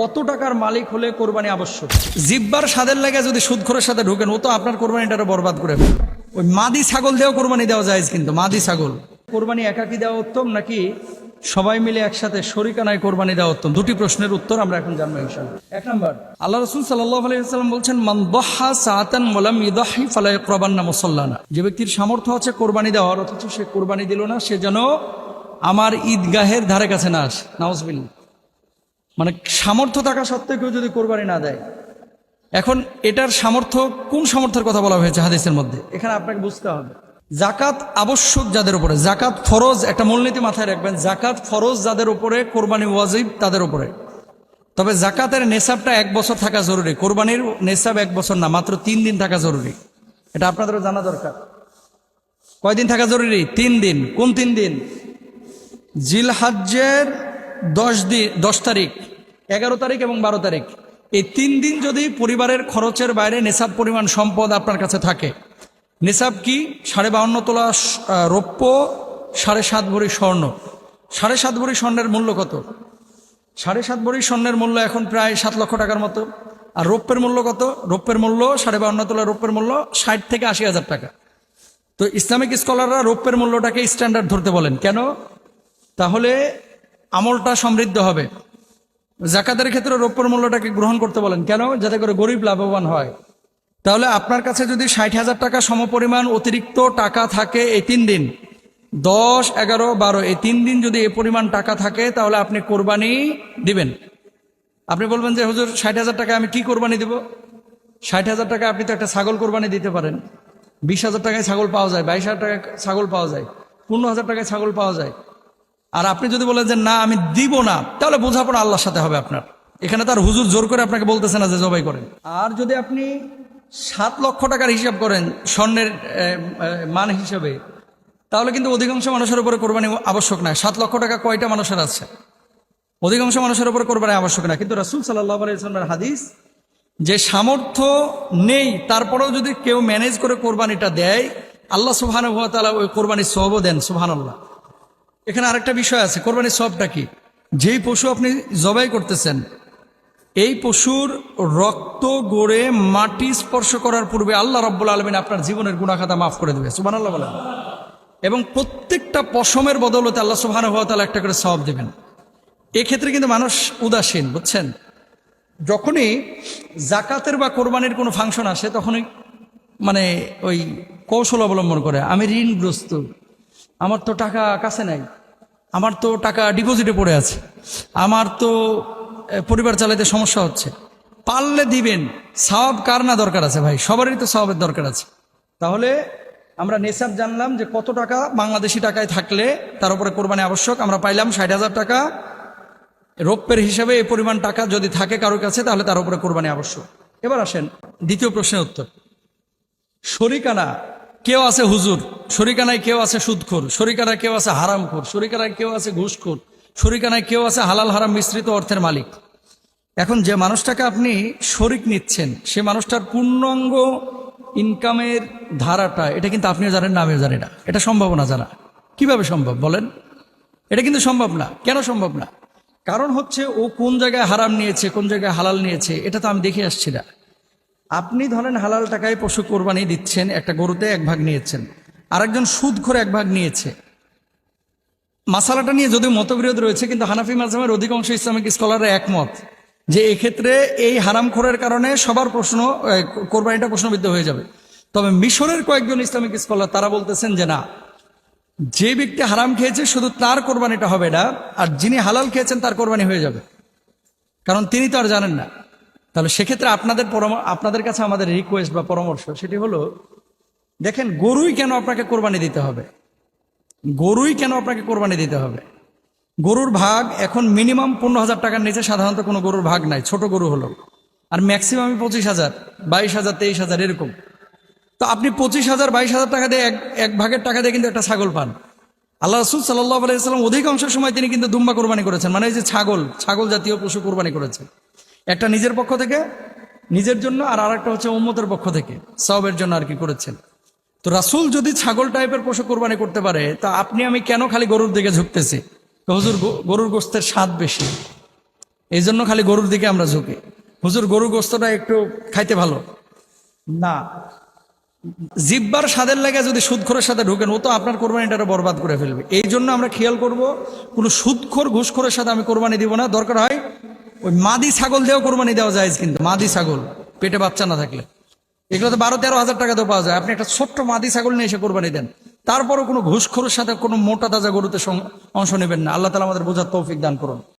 কত টাকার মালিক হলে কোরবানি আবশ্যক? জিব্বার স্বাদের লাগে যদি সুদখোরের সাথে ঢুকেন, ও তো আপনার কোরবানিটা বরবাদ করে। ওই মাদি ছাগল দিয়েও কোরবানি দেওয়া যায় কিন্তু, মাদি ছাগল। কোরবানি একাকি দেওয়া উত্তম নাকি সবাই মিলে একসাথে শরিকানায় কোরবানি দেওয়া উত্তম? দুটি প্রশ্নের উত্তর আমরা এখন জানব এক নম্বর, আল্লাহ রসুল আলাইসাল্লাম বলছেন, মান দহা সাহাতান মোলাম ইদাহি ফালাই প্রবান্না মুসল্লানা। যে ব্যক্তির সামর্থ্য আছে কোরবানি দেওয়ার, অথচ সে কোরবানি দিল না, সে যেন আমার ঈদগাহের ধারে কাছে না আসে। নাউজবিল মানে সামর্থ্য থাকা সত্ত্বেও কেউ যদি কোরবানি না দেয়। এখন এটার সামর্থ্য কোন সামর্থ্যের কথা বলা হয়েছে হাদিসের মধ্যে? এখানে আপনাকে বুঝতে হবে। জাকাত আবশ্যক যাদের উপরে, জাকাত ফরজ, একটা মূলনীতি মাথায় রাখবেন, জাকাত ফরজ যাদের উপরে, কোরবানি ওয়াজিব তাদের উপরে। তবে জাকাতের নেশাবটা এক বছর থাকা জরুরি, কোরবানির নেশাব এক বছর না, মাত্র তিন দিন থাকা জরুরি। এটা আপনাদেরও জানা দরকার। কয়দিন থাকা জরুরি? তিন দিন। কোন তিন দিন? জিলহাজ্জের দশ দিন দশ তারিখ। এগারো তারিখ এবং বারো তারিখ। এই তিন দিন যদি পরিবারের খরচের বাইরে নেশাব পরিমাণ সম্পদ আপনার কাছে থাকে, নেশাব কি? সাড়ে বাউন্ন তোলা রৌপ্য, সাড়ে সাত ভরি স্বর্ণ। সাড়ে সাত ভরি স্বর্ণের মূল্য কত? সাড়ে সাত ভরি স্বর্ণের মূল্য এখন প্রায় সাত লক্ষ টাকার মতো। আর রৌপ্যের মূল্য কত? রৌপ্যের মূল্য সাড়ে বাউন্ন তোলা, রৌপ্যের মূল্য ষাট থেকে আশি হাজার টাকা। তো ইসলামিক স্কলাররা রৌপ্যের মূল্যটাকে স্ট্যান্ডার্ড ধরতে বলেন। কেন? তাহলে আমলটা সমৃদ্ধ হবে। জাকাতের ক্ষেত্রে রৌপ্যর মূল্যটাকে গ্রহণ করতে বলেন। কেন? যাতে করে গরিব লাভবান হয়। তাহলে আপনার কাছে যদি ষাট হাজার টাকা সমপরিমাণ অতিরিক্ত টাকা থাকে এই তিন দিন, দশ, এগারো, বারো, এই তিন দিন যদি এ পরিমাণ টাকা থাকে, তাহলে আপনি কোরবানি দিবেন। আপনি বলবেন যে, হুজুর, ষাট হাজার টাকা আমি কি কোরবানি দেব? ষাট হাজার টাকা আপনি তো একটা ছাগল কোরবানি দিতে পারেন। বিশ হাজার টাকায় ছাগল পাওয়া যায়, বাইশ হাজার টাকায় ছাগল পাওয়া যায়, পনেরো হাজার টাকায় ছাগল পাওয়া যায়। আর আপনি যদি বলেন যে, না, আমি দিব না, তাহলে বোঝাপড়া আল্লাহর সাথে হবে আপনার। এখানে তার হুজুর জোর করে আপনাকে বলতেছে না যে, জবাই করেন। আর যদি আপনি সাত লক্ষ টাকার হিসাব করেন, স্বর্ণের মান হিসাবে, তাহলে কিন্তু অধিকাংশ মানুষের উপরে কোরবানি আবশ্যক নয় সাত লক্ষ টাকা কয়টা মানুষের আছে? অধিকাংশ মানুষের উপরে কোরবানি আবশ্যক না কিন্তু রাসুল সাল্লাহ হাদিস, যে সামর্থ্য নেই, তারপরেও যদি কেউ ম্যানেজ করে কোরবানিটা দেয়, আল্লাহ সুবহান তালা ওই কোরবানির সবও দেন সুবহান আল্লাহ এখানে আরেকটা বিষয় আছে, কোরবানির সবটা কি? যেই পশু আপনি জবাই করতেছেন, এই পশুর রক্ত গড়ে মাটি স্পর্শ করার পূর্বে আল্লাহ রব্বুল আলমিন আপনার জীবনের গুণাখাতা মাফ করে দেবে সুবান আল্লাহ বলেন। এবং প্রত্যেকটা পশমের বদলতে আল্লাহ সুবহান তালা একটা করে সব দেবেন। এক্ষেত্রে কিন্তু মানুষ উদাসীন, বুঝছেন? যখনই জাকাতের বা কোরবানির কোনো ফাংশন আসে, তখনই মানে ওই কৌশল অবলম্বন করে, আমি ঋণগ্রস্ত আমার তো টাকা কাছে নাই। আমার তো টাকা ডিপোজিটে পড়ে আছে। আমার তো পরিবার চালাতে সমস্যা হচ্ছে। পারলে দিবেন। সওয়াব কার না দরকার আছে ভাই? সবারই তো সওয়াবের দরকার আছে। তাহলে আমরা নেশাব জানলাম যে কত টাকা বাংলাদেশি টাকায় থাকলে তার উপরে কোরবানি আবশ্যক। আমরা পাইলাম ষাট হাজার টাকা। রৌপ্যের হিসাবে এই পরিমাণ টাকা যদি থাকে কারোর কাছে, তাহলে তার উপরে কোরবানি আবশ্যক। এবার আসেন দ্বিতীয় প্রশ্নের উত্তর। শরিকানা কেউ আছে হুজুর, শরিকানায় কেউ আছে সুদখোর, শরিকানায় কেউ আছে হারামখোর, শরিকানায় কেউ আছে ঘুষখোর, শরিকানায় কেউ আছে হালাল হারাম মিশ্রিত অর্থের মালিক। এখন যে মানুষটাকে আপনি শরিক নিচ্ছেন, সে মানুষটার পূর্ণাঙ্গ ইনকামের ধারাটা, এটা কিন্তু আপনিও জানেন না, আমিও জানি না। এটা সম্ভব না জানা। কীভাবে সম্ভব বলেন? এটা কিন্তু সম্ভব না। কেন সম্ভব না? কারণ হচ্ছে ও কোন জায়গায় হারাম নিয়েছে, কোন জায়গায় হালাল নিয়েছে, এটা তো আমি দেখে আসছি না। আপনি ধরেন হালাল টাকায় পশু কোরবানি দিচ্ছেন, একটা গরুতে এক ভাগ নিয়েছেন, আরেকজন সুদ করে এক ভাগ নিয়েছে। মাসালাটা নিয়ে যদিও মতবিরোধ রয়েছে, কিন্তু হানাফি মাঝামের অধিকাংশ ইসলামিক স্কলাররা একমত যে এক্ষেত্রে এই হারামখোরের কারণে সবার প্রশ্ন কোরবানিটা প্রশ্নবিদ্ধ হয়ে যাবে। তবে মিশরের কয়েকজন ইসলামিক স্কলার, তারা বলতেছেন যে না, যে ব্যক্তি হারাম খেয়েছে, শুধু তার কোরবানিটা হবে না, আর যিনি হালাল খেয়েছেন, তার কোরবানি হয়ে যাবে। কারণ তিনি তো আর জানেন না। তাহলে সেক্ষেত্রে আপনাদের আপনাদের কাছে আমাদের রিকোয়েস্ট বা পরামর্শ সেটি হলো, দেখেন গরুই কেন আপনাকে কোরবানি দিতে হবে? গরুই কেন আপনাকে কোরবানি দিতে হবে? গরুর ভাগ এখন মিনিমাম পনেরো হাজার টাকার নিচে সাধারণত কোনো গরুর ভাগ নাই, ছোট গরু হলো আর ম্যাক্সিমামই পঁচিশ হাজার, বাইশ হাজার, তেইশ হাজার এরকম। তো আপনি পঁচিশ হাজার, বাইশ হাজার টাকা দিয়ে এক এক ভাগের টাকা দিয়ে কিন্তু একটা ছাগল পান। আল্লাহ রসুল সাল্লাহ আলাইসাল্লাম অধিকাংশ সময় তিনি কিন্তু দুম্বা কোরবানি করেছেন মানে এই যে ছাগল ছাগল জাতীয় পশু কোরবানি করেছেন। একটা নিজের পক্ষ থেকে, নিজের জন্য, আর আরেকটা হচ্ছে উম্মতের পক্ষ থেকে সবের জন্য আর কি করেছেন। তো রাসুল যদি ছাগল টাইপের পশু কোরবানি করতে পারে, তা আপনি আমি কেন খালি গরুর দিকে ঝুঁকতেছি? হুজুর গরুর গোস্তের স্বাদ বেশি। এই জন্য খালি গরুর দিকে আমরা ঝুঁকি। হুজুর গরু গোস্তটা একটু খাইতে ভালো? না। জিব্বার স্বাদের লাগে যদি সুদখোরের সাথে ঢুকেন, ও তো আপনার কোরবানিটা বরবাদ করে ফেলবে। এই জন্য আমরা খেয়াল করব, কোনো সুদখোর, ঘুষখোরের সাথে আমি কোরবানি দিব না। দরকার হয় ওই মাদি ছাগল দিয়েও কোরবানি দেওয়া যায় কিন্তু, মাদি ছাগল, পেটে বাচ্চা না থাকলে। এগুলো তো বারো তেরো হাজার টাকা দিয়ে পাওয়া যায়। আপনি একটা ছোট্ট মাদি ছাগল নিয়ে এসে কোরবানি দেন। তারপরও কোনো ঘুষখোরের সাথে কোনো মোটা তাজা গরুতে অংশ নেবেন না। আল্লাহ তালা আমাদের বোঝার তৌফিক দান করুন।